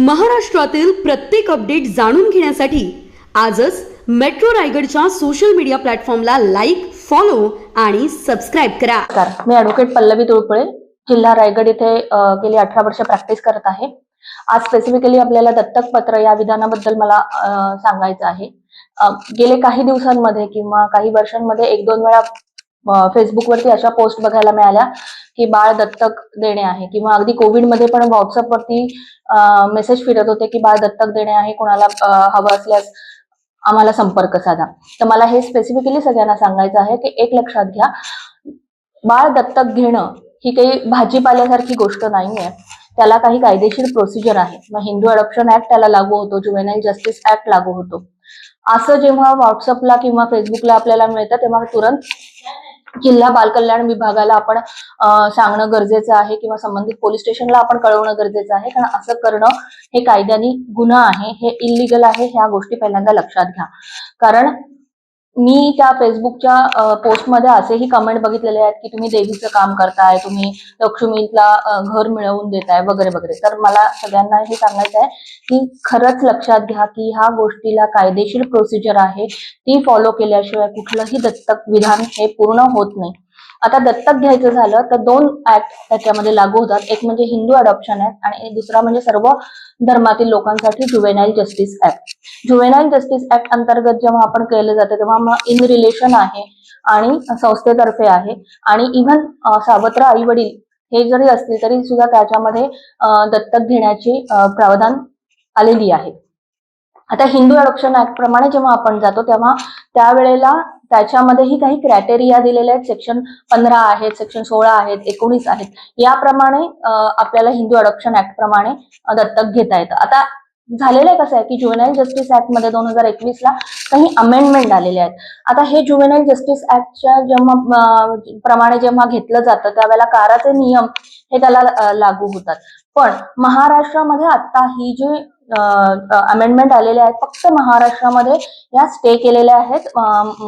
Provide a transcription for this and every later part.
महाराष्ट्रातील प्रत्येक अपडेट जाणून घेण्यासाठी आजच मेट्रो रायगडच्या सोशल मीडिया प्लॅटफॉर्मला लाईक फॉलो आणि सबस्क्राईब करा. मी ॲडव्होकेट पल्लवी तुळपुळे जिल्हा रायगड इथे गेली अठरा वर्ष प्रॅक्टिस करत आहे. आज स्पेसिफिकली आपल्याला दत्तक पत्र या विधानाबद्दल मला सांगायचं आहे. गेले काही दिवसांमध्ये किंवा काही वर्षांमध्ये एक दोन वेळा फेसबुकवरती अशा पोस्ट बघायला मिळाल्या की बाळ दत्तक देणे आहे. किंवा अगदी कोविडमध्ये पण व्हॉट्सअपवरती मेसेज फिरत होते की बाळ दत्तक देणे आहे कोणाला हवं असल्यास आम्हाला संपर्क साधा. तर मला हे स्पेसिफिकली सगळ्यांना सांगायचं आहे की एक लक्षात घ्या बाळ दत्तक घेणं ही काही भाजीपाल्यासारखी गोष्ट नाहीये. त्याला काही कायदेशीर प्रोसिजर आहे. मग हिंदू अडॉप्शन ऍक्ट त्याला लागू होतो ज्युवेनाईल जस्टिस ऍक्ट लागू होतो. असं जेव्हा व्हॉट्सअपला किंवा फेसबुकला आपल्याला मिळतं तेव्हा तुरंत जिल्हा बालकल्याण विभागाला आपण सांगणं गरजेचं आहे किंवा संबंधित पोलीस स्टेशनला आपण कळवणं गरजेचं आहे. कारण असं करणं हे कायद्याने गुन्हा आहे हे इलिगल आहे ह्या गोष्टी पहिल्यांदा लक्षात घ्या. कारण मी त्या फेसबुकच्या पोस्टमध्ये असेही कमेंट बघितलेले आहेत की तुम्ही देवीचं काम करताय तुम्ही लक्ष्मीला घर मिळवून देताय वगैरे वगैरे. तर मला सगळ्यांना हे सांगायचं आहे की खरंच लक्षात घ्या की ह्या गोष्टीला कायदेशीर प्रोसिजर आहे. ती फॉलो केल्याशिवाय कुठलंही दत्तक विधान हे पूर्ण होत नाही. आता दत्तक घ्यायचं झालं तर दोन ऍक्ट त्याच्यामध्ये लागू होतात. एक म्हणजे हिंदू अडॉप्शन ऍक्ट आणि दुसरा म्हणजे सर्व धर्मातील लोकांसाठी juvenile justice act juvenile justice act अंतर्गत जेव्हा आपण केलं जातं तेव्हा मग इन रिलेशन आहे आणि संस्थेतर्फे आहे. आणि इव्हन सावत्र आई वडील हे जरी असतील तरी सुद्धा त्याच्यामध्ये दत्तक घेण्याची प्रावधान आलेली आहे. आता हिंदू अडॉप्शन ऍक्ट प्रमाणे जेव्हा आपण जातो तेव्हा त्यावेळेला त्याच्यामध्येही काही क्रायटेरिया दिलेले आहेत. सेक्शन पंधरा आहेत सेक्शन सोळा आहेत एकोणीस आहेत. याप्रमाणे आपल्याला हिंदू अडॉप्शन ऍक्ट प्रमाणे दत्तक घेता येतं. आता झालेलं आहे कसं आहे की ज्युवेनाईल जस्टिस ऍक्टमध्ये दोन हजार एकवीस ला काही अमेंडमेंट आलेले आहेत. आता हे ज्युवेनाईल जस्टिस ऍक्टच्या जेव्हा प्रमाणे जेव्हा घेतलं जातं त्यावेळेला काराचे नियम हे त्याला लागू होतात. पण महाराष्ट्रामध्ये आता ही जी अमेंडमेंट आलेले आहेत. फक्त महाराष्ट्रामध्ये या स्टे केलेल्या आहेत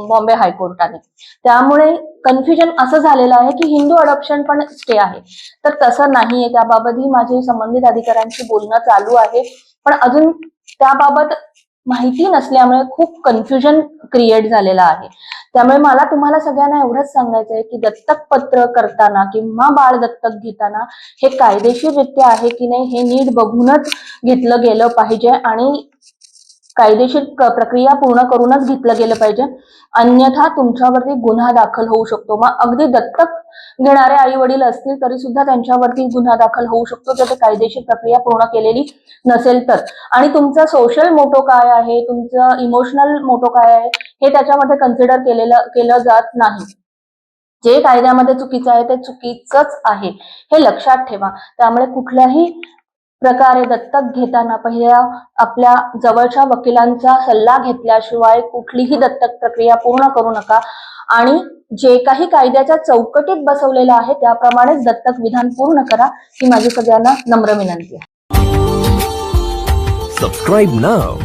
बॉम्बे हायकोर्टाने. त्यामुळे कन्फ्युजन असं झालेलं आहे की हिंदू अडॉप्शन पण स्टे आहे. तर तसं नाहीये. त्याबाबतही माझे संबंधित अधिकाऱ्यांशी बोलणं चालू आहे. पण अजून त्याबाबत माहिती नसल्यामुळे खूप कन्फ्युजन क्रिएट झालेलं आहे. त्यामुळे मला तुम्हाला सगळ्यांना एवढंच सांगायचं आहे की दत्तक पत्र करताना किंवा बाळ दत्तक घेताना हे कायदेशीररित्या आहे की नाही हे नीट बघूनच घेतलं गेलं पाहिजे आणि कायदेशीर प्रक्रिया पूर्ण करूनच घेतलं गेलं पाहिजे. अन्यथा तुमच्यावरती गुन्हा दाखल होऊ शकतो. मग अगदी दत्तक घेणारे आई वडील असतील तरी सुद्धा त्यांच्यावरती गुन्हा दाखल होऊ शकतो. जर ते कायदेशीर प्रक्रिया पूर्ण केलेली नसेल तर. आणि तुमचा सोशल मोटो काय आहे? तुमचं इमोशनल मोटो काय आहे? हे त्याच्यामध्ये कन्सिडर केलेलं केलं जात नाही. जे कायद्यामध्ये चुकीचं आहे ते चुकीचंच आहे. हे लक्षात ठेवा. त्यामुळे कुठल्याही प्रकारे दत्तक घेताना पहिल्या आपल्या जवळच्या वकिलांचा सल्ला घेतल्याशिवाय कुठलीही दत्तक प्रक्रिया पूर्ण करू नका. आणि जे काही कायद्याच्या चौकटीत बसवलेलं आहे त्याप्रमाणेच दत्तक विधान पूर्ण करा ही माझी सगळ्यांना नम्र विनंती आहे. Subscribe now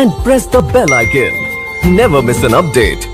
and press the bell icon never miss an update